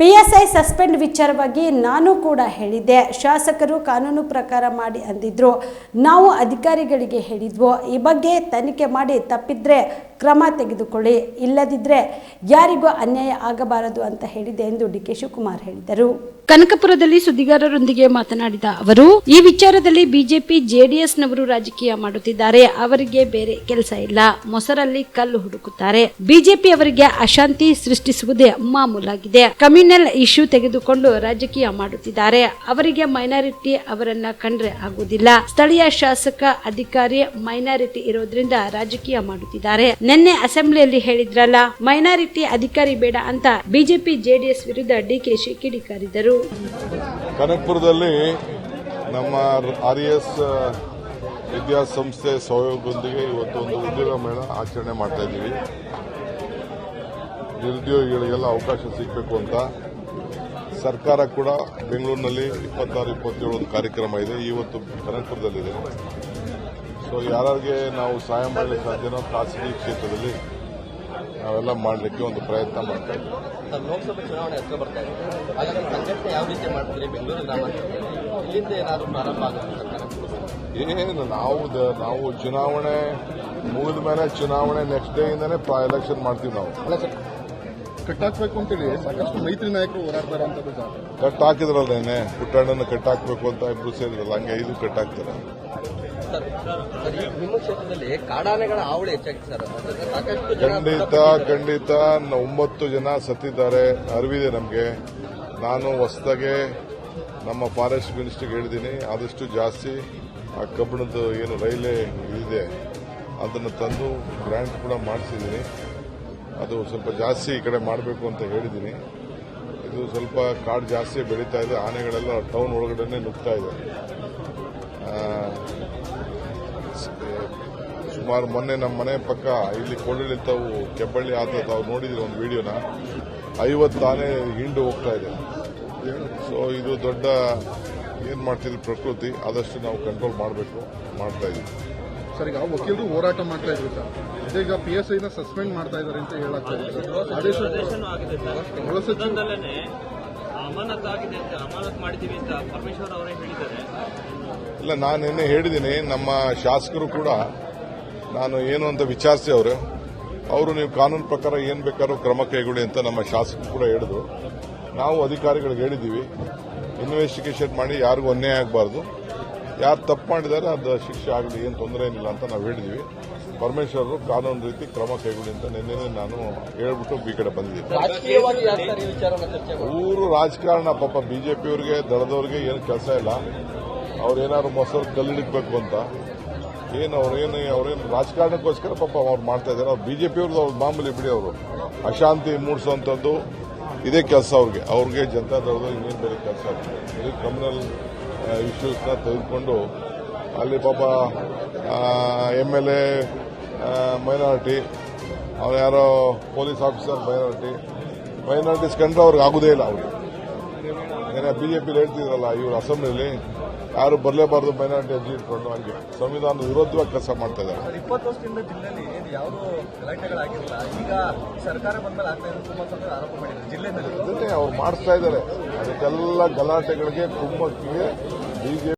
P S I suspend ವಿಚಾರವಾಗಿ ನಾನು ಕೂಡ ಹೇಳಿದ್ದೆ. ಶಾಸಕರು ಕಾನೂನು ಪ್ರಕಾರ ಮಾಡಿ ಅಂದಿದ್ರು. ನಾವು ಅಧಿಕಾರಿಗಳಿಗೆ ಹೇಳಿದ್ವು, ಈ ಬಗ್ಗೆ ತನಿಖೆ ಮಾಡಿ ತಪ್ಪಿದ್ರೆ ಕ್ರಮ ತೆಗೆದುಕೊಳ್ಳಿ. ಇಲ್ಲದಿದ್ದರೆ ಯಾರಿಗೂ ಅನ್ಯಾಯ ಆಗಬಾರದು ಅಂತ ಹೇಳಿದೆ ಎಂದು ಡಿ ಕೆ ಶಿವಕುಮಾರ್ ಹೇಳಿದರು. ಕನಕಪುರದಲ್ಲಿ ಸುದ್ದಿಗಾರರೊಂದಿಗೆ ಮಾತನಾಡಿದ ಅವರು, ಈ ವಿಚಾರದಲ್ಲಿ ಬಿಜೆಪಿ, ಜೆಡಿಎಸ್ನವರು ರಾಜಕೀಯ ಮಾಡುತ್ತಿದ್ದಾರೆ. ಅವರಿಗೆ ಬೇರೆ ಕೆಲಸ ಇಲ್ಲ. ಮೊಸರಲ್ಲಿ ಕಲ್ಲು ಹುಡುಕುತ್ತಾರೆ. ಬಿಜೆಪಿ ಅವರಿಗೆ ಅಶಾಂತಿ ಸೃಷ್ಟಿಸುವುದೇ ಮಾಮೂಲಾಗಿದೆ. ಕಮ್ಯುನಲ್ ಇಶ್ಯೂ ತೆಗೆದುಕೊಂಡು ರಾಜಕೀಯ ಮಾಡುತ್ತಿದ್ದಾರೆ. ಅವರಿಗೆ ಮೈನಾರಿಟಿ ಅವರನ್ನ ಕಂಡ್ರೆ ಆಗುವುದಿಲ್ಲ. ಸ್ಥಳೀಯ ಶಾಸಕ, ಅಧಿಕಾರಿ ಮೈನಾರಿಟಿ ಇರೋದ್ರಿಂದ ರಾಜಕೀಯ ಮಾಡುತ್ತಿದ್ದಾರೆ. ನಿನ್ನೆ ಅಸೆಂಬ್ಲಿಯಲ್ಲಿ ಹೇಳಿದ್ರಲ್ಲ, ಮೈನಾರಿಟಿ ಅಧಿಕಾರಿ ಬೇಡ ಅಂತ ಬಿಜೆಪಿ, ಜೆಡಿಎಸ್ ವಿರುದ್ಧ ಡಿಕೆಶಿ ಕಿಡಿಕಾರಿದರು ಕನಕಪುರದಲ್ಲಿ ನಮ್ಮ ಆರ್ ಎಸ್ ವಿದ್ಯಾಸಂಸ್ಥೆ ಸಹಯೋಗದೊಂದಿಗೆ ಇವತ್ತು ಒಂದು ಉದ್ಯೋಗ ಮೇಳ ಆಚರಣೆ ಮಾಡ್ತಾ ಇದ್ದೀವಿ. ನಿರುದ್ಯೋಗಿಗಳಿಗೆಲ್ಲ ಅವಕಾಶ ಸಿಗಬೇಕು ಅಂತ. ಸರ್ಕಾರ ಕೂಡ ಬೆಂಗಳೂರಿನಲ್ಲಿ ಇಪ್ಪತ್ತಾರು, ಇಪ್ಪತ್ತೇಳು ಒಂದು ಕಾರ್ಯಕ್ರಮ ಇದೆ. ಇವತ್ತು ಕನಕಪುರದಲ್ಲಿದೆ. ಸೊ ಯಾರಿಗೆ ನಾವು ಸಹಾಯ ಮಾಡಲಿಕ್ಕೆ ಸಾಧ್ಯನೋ ಖಾಸಗಿ ಕ್ಷೇತ್ರದಲ್ಲಿ ನಾವೆಲ್ಲ ಮಾಡಲಿಕ್ಕೆ ಒಂದು ಪ್ರಯತ್ನ ಮಾಡ್ತಾ ಇದ್ದೀವಿ. ಲೋಕಸಭೆ ಚುನಾವಣೆ ಹತ್ರ ಬರ್ತಾ ಇದೆ. ಹಾಗಾದ್ರೆ ಸಂಘಟನೆ ಯಾವ ರೀತಿ ಮಾಡ್ತೀರಿ? ಬೆಂಗಳೂರು ಗ್ರಾಮಾಂತರದಲ್ಲಿ ಇಲ್ಲಿಂದ ಏನಾದರೂ ಪ್ರಾರಂಭ ಆಗುತ್ತೆ ಸರ್ಕಾರ ಏನು ನಾವು ನಾವು ಚುನಾವಣೆ ಮುಗಿದ ಮೇಲೆ ಚುನಾವಣೆ ನೆಕ್ಸ್ಟ್ ಡೇ ಇಂದಾನೆ ಎಲೆಕ್ಷನ್ ಮಾಡ್ತೀವಿ ನಾವು. ಕಟ್ಟಾಕಬೇಕು ಅಂತ ಕಟ್ಟಾಕ್ಬೇಕು ಅಂತೇಳಿ ಸಾಕಷ್ಟು ಮೈತ್ರಿ ನಾಯಕರು ಹೋರಾಡ್ತಾರೆ ಸರ್ ಕಟ್ ಹಾಕಿದ್ರಲ್ಲೇನೆ ಪುಟ್ಟಣ್ಣನ ಕಟ್ ಹಾಕ್ಬೇಕು ಅಂತ ಇಬ್ರು ಸೇರಿದ್ರಲ್ಲ ಹಂಗೆ ಐದು ಕಟ್ ಹಾಕ್ತಾರೆ. ಸರ್ ಸರ್ ಈ ನಿಮ್ಮ ಕ್ಷೇತ್ರದಲ್ಲಿ ಕಾಡಾನೆಗಳ ಹಾವಳಿ ಹೆಚ್ಚಾಗಿದೆ ಸರ್. ಅದ್ರಿಂದ ಸಾಕಷ್ಟು ಜನ ಖಂಡಿತ ಖಂಡಿತ ಒಂಬತ್ತು ಜನ ಸತ್ತಿದ್ದಾರೆ. ಅರಿವಿದೆ ನಮಗೆ. ನಾನು ಹೊಸದಾಗೆ ನಮ್ಮ ಫಾರೆಸ್ಟ್ ಮಿನಿಸ್ಟರ್ಗೆ ಹೇಳಿದ್ದೀನಿ. ಆದಷ್ಟು ಜಾಸ್ತಿ ಆ ಕಬ್ಬಿಣದ ಏನು ರೈಲ್ವೆ ಇದೆ. ಅದನ್ನು ತಂದು ಗ್ರ್ಯಾಂಟ್ ಕೂಡ ಮಾಡಿಸಿದ್ದೀನಿ. ಅದು ಸ್ವಲ್ಪ ಜಾಸ್ತಿ ಈ ಕಡೆ ಮಾಡಬೇಕು ಅಂತ ಹೇಳಿದ್ದೀನಿ. ಇದು ಸ್ವಲ್ಪ ಕಾಡು ಜಾಸ್ತಿ ಬೆಳೀತಾ ಇದೆ. ಆನೆಗಳೆಲ್ಲ ಟೌನ್ ಒಳಗಡೆನೆ ನುಗ್ತಾ ಇದೆ. ಸುಮಾರು ಮೊನ್ನೆ ನಮ್ಮ ಮನೆ ಪಕ್ಕ ಇಲ್ಲಿ ಕೊಳ್ಳಿ ತಾವು ಕೆಬ್ಬಳ್ಳಿ ಆತ ತಾವು ನೋಡಿದ್ರೆ ಒಂದು ವಿಡಿಯೋನ. ಐವತ್ತು ಆನೆ ಹಿಂಡು ಹೋಗ್ತಾ ಇದೆ. ಸೊ ಇದು ದೊಡ್ಡ ಏನ್ ಮಾಡ್ತಿದ್ರು ಪ್ರಕೃತಿ ಆದಷ್ಟು ನಾವು ಕಂಟ್ರೋಲ್ ಮಾಡಬೇಕು ಮಾಡ್ತಾ ಇದೀವಿ. ಸರ್ ಈಗ ವಕೀಲರು ಹೋರಾಟ ಮಾಡ್ತಾ ಇದ್ರು ಸರ್. ಇದೀಗ ಪಿ ಎಸ್ ಐನ ಸಸ್ಪೆಂಡ್ ಮಾಡ್ತಾ ಇದ್ದಾರೆ ಅಂತ ಹೇಳಿದ್ರೆ ಆದೇಶ ಗೃಹ ಸಚಿವ ಸದನದಲ್ಲೇ ಅಮಾನತ್ ಆಗಿದೆ ಅಂತ ಅಮಾನತ್ ಮಾಡಿದ್ದೀವಿ ಅಂತ ಪರಮೇಶ್ವರ್ ಅವರೇ ಹೇಳಿದ್ದಾರೆ. ಇಲ್ಲ ನಾನು ನಿನ್ನೆ ಹೇಳಿದ್ದೀನಿ ನಮ್ಮ ಶಾಸಕರು ಕೂಡ ನಾನು ಏನು ಅಂತ ವಿಚಾರಿಸಿ ಅವರು ಅವರು ನೀವು ಕಾನೂನು ಪ್ರಕಾರ ಏನು ಬೇಕಾದ್ರೂ ಕ್ರಮ ಕೈಗೊಳ್ಳಿ ಅಂತ ನಮ್ಮ ಶಾಸಕರು ಕೂಡ ಹೇಳಿದ್ರು. ನಾವು ಅಧಿಕಾರಿಗಳಿಗೆ ಹೇಳಿದ್ದೀವಿ ಇನ್ವೆಸ್ಟಿಗೇಷನ್ ಮಾಡಿ ಯಾರಿಗೂ ಅನ್ಯಾಯ ಆಗಬಾರ್ದು. ಯಾರು ತಪ್ಪು ಮಾಡಿದ್ದಾರೆ ಅದು ಶಿಕ್ಷೆ ಆಗಲಿ ಏನು ತೊಂದರೆ ಏನಿಲ್ಲ ಅಂತ ನಾವು ಹೇಳಿದ್ದೀವಿ. ಪರಮೇಶ್ವರರು ಕಾನೂನು ರೀತಿ ಕ್ರಮ ಕೈಗೊಳ್ಳಿ ಅಂತ ನಿನ್ನೆ ನಾನು ಹೇಳ್ಬಿಟ್ಟು ಬಿ ಕಡೆ ಬಂದಿದ್ದೀನಿ. ಊರು ರಾಜಕಾರಣ ಪಾಪ ಬಿಜೆಪಿಯವ್ರಿಗೆ ದಳದವ್ರಿಗೆ ಏನು ಕೆಲಸ ಇಲ್ಲ. ಅವ್ರೇನಾದ್ರು ಮೊಸರು ಕಲ್ಲಿಡಬೇಕು ಅಂತ. ಏನು ಅವ್ರೇನು ಅವ್ರೇನು ರಾಜಕಾರಣಕ್ಕೋಸ್ಕರ ಪಾಪ ಅವ್ರು ಮಾಡ್ತಾ ಇದ್ದಾರೆ. ಅವ್ರು ಬಿಜೆಪಿಯವ್ರದ್ದು ಅವ್ರು ಮಾಮೂಲಿ ಬಿಡಿ ಅವರು. ಅಶಾಂತಿ ಮೂಡಿಸುವಂಥದ್ದು ಇದೇ ಕೆಲಸ ಅವ್ರಿಗೆ. ಅವ್ರಿಗೆ ಜನತಾ ದಳದಲ್ಲಿ ಇನ್ನೇನು ಬೇರೆ ಕೆಲಸ ಇದು ಕ್ರಿಮಿನಲ್ ಇಶ್ಯೂಸ್ನ ತೆಗೆದುಕೊಂಡು ಅಲ್ಲಿ ಪಾಪ ಎಂ ಎಲ್ ಎ ಮೈನಾರಿಟಿ ಅವ್ರು ಯಾರೋ ಪೊಲೀಸ್ ಆಫೀಸರ್ ಮೈನಾರಿಟಿ ಮೈನಾರಿಟೀಸ್ ಕಂಡ್ರೆ ಅವ್ರಿಗೆ ಆಗುದೇ ಇಲ್ಲ ಅವ್ರಿಗೆ. ಏನೇ ಬಿಜೆಪಿ ಹೇಳ್ತಿದ್ರಲ್ಲ ಇವರು ಅಸೆಂಬ್ಲಿಲಿ ಯಾರು ಬರಲೇಬಾರದು ಮೈನಾರಿಟಿ ಅರ್ಜಿ ಇಟ್ಕೊಂಡು ಹಂಗೆ ಸಂವಿಧಾನದ ವಿರೋಧವಾಗಿ ಕೆಲಸ ಮಾಡ್ತಾ ಇದ್ದಾರೆ. ಇಪ್ಪತ್ತು ವರ್ಷದಿಂದ ಜಿಲ್ಲೆಯಲ್ಲಿ ಯಾವುದೋ ಗಲಾಟೆಗಳಾಗಿರಲಿಲ್ಲ ಈಗ ಸರ್ಕಾರ ಬಂದಮೇಲೆ ಆಗ್ತಾ ತುಂಬಾ ಕುಮಾರಸ್ವಾಮಿ ಆರೋಪ ಮಾಡಿದ್ದಾರೆ. ಜಿಲ್ಲೆಯಲ್ಲಿ ಅದನ್ನೇ ಅವ್ರು ಮಾಡಿಸ್ತಾ ಇದ್ದಾರೆ. ಅದಕ್ಕೆಲ್ಲ ಗಲಾಟೆಗಳಿಗೆ ಕುಮ್ಮಕ್ಕಿಗೆ ಬಿಜೆಪಿ